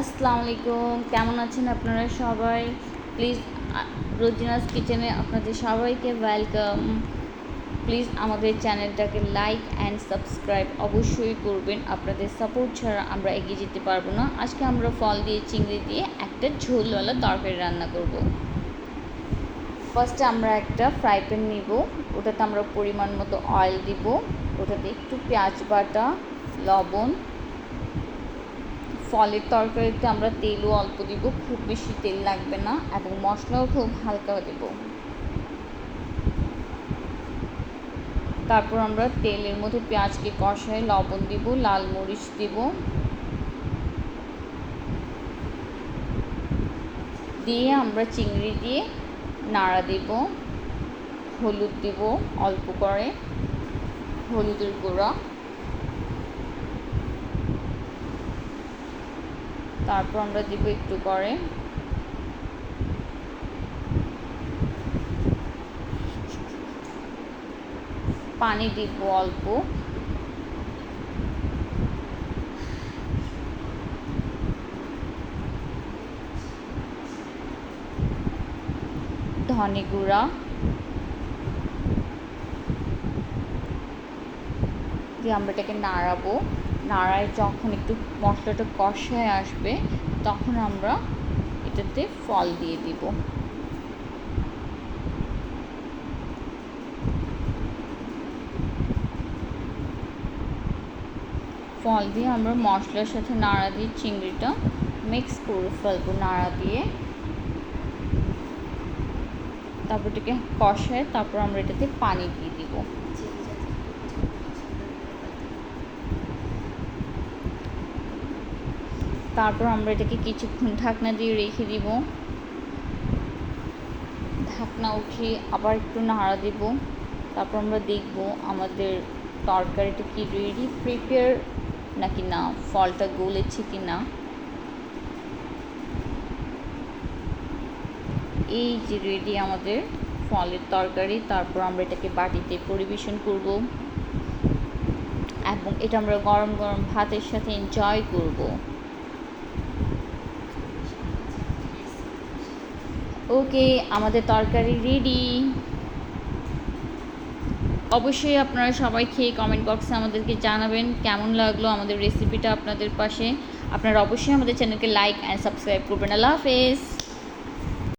আসসালামু আলাইকুম। কেমন আছেন আপনারা সবাই? প্লিজ রোজিনাস কিচেনে আপনাদের সবাইকে ওয়েলকাম প্লিজ আমাদের চ্যানেলটাকে লাইক অ্যান্ড সাবস্ক্রাইব অবশ্যই করবেন। আপনাদের সাপোর্ট ছাড়া আমরা এগিয়ে যেতে পারব না। আজকে আমরা ফল দিয়ে, চিংড়ি দিয়ে একটা ঝোলওয়ালা তরকারি রান্না করব। ফার্স্টে আমরা একটা ফ্রাই প্যান নিব। ওটাতে আমরা পরিমাণ মতো অয়েল দিব। ওটাতে একটু পেঁয়াজ বাটা, লবণ ফলের তরকারিতে আমরা তেলও অল্প দিব, খুব বেশি তেল লাগবে না এবং মশলাও খুব হালকা দেব। তারপর আমরা তেলের মধ্যে পেঁয়াজকে কষায় লবণ দিব, লাল মরিচ দিব। দিয়ে আমরা চিংড়ি দিয়ে নাড়া দেব, হলুদ দিব অল্প করে, হলুদের গুঁড়া। তারপর আমরা দিব একটু করে পানি দিব অল্প। ধনে গুঁড়া। দিয়ে আমরা এটাকে নাড়াবো। নাড়ায়, যখন একটু মশলাটা কষায় আসবে, তখন আমরা এটাতে ফল দিয়ে দিব। ফল দিয়ে আমরা মশলার সাথে নাড়া দিয়ে চিংড়িটা মিক্স করে ফেলব, নাড়া দিয়ে। তারপর এটাকে কষায় তারপর আমরা এটাতে পানি দিয়ে দিব। তারপর আমরা এটাকে কিছুক্ষণ ঢাকনা দিয়ে রেখে দিব। ঢাকনা উঠিয়ে আবার একটু নাড়া দিব। তারপর আমরা দেখব আমাদের তরকারিটা কি রেডি প্রিপেয়ার নাকি না, ফলটা গলেছে কি না এই যে রেডি আমাদের ফলের তরকারি, তারপর আমরা এটাকে বাটিতে পরিবেশন করব। এবং এটা আমরা গরম গরম ভাতের সাথে এনজয় করব। ওকে, আমাদের তরকারি রেডি অবশ্যই আপনারা সবাই খেয়ে কমেন্ট বক্সে আমাদেরকে জানাবেন কেমন লাগল আমাদের রেসিপিটা আপনাদের পাশে। আপনারা অবশ্যই আমাদের চ্যানেলকে লাইক অ্যান্ড সাবস্ক্রাইব করবেন। আল্লাহ হাফেজ।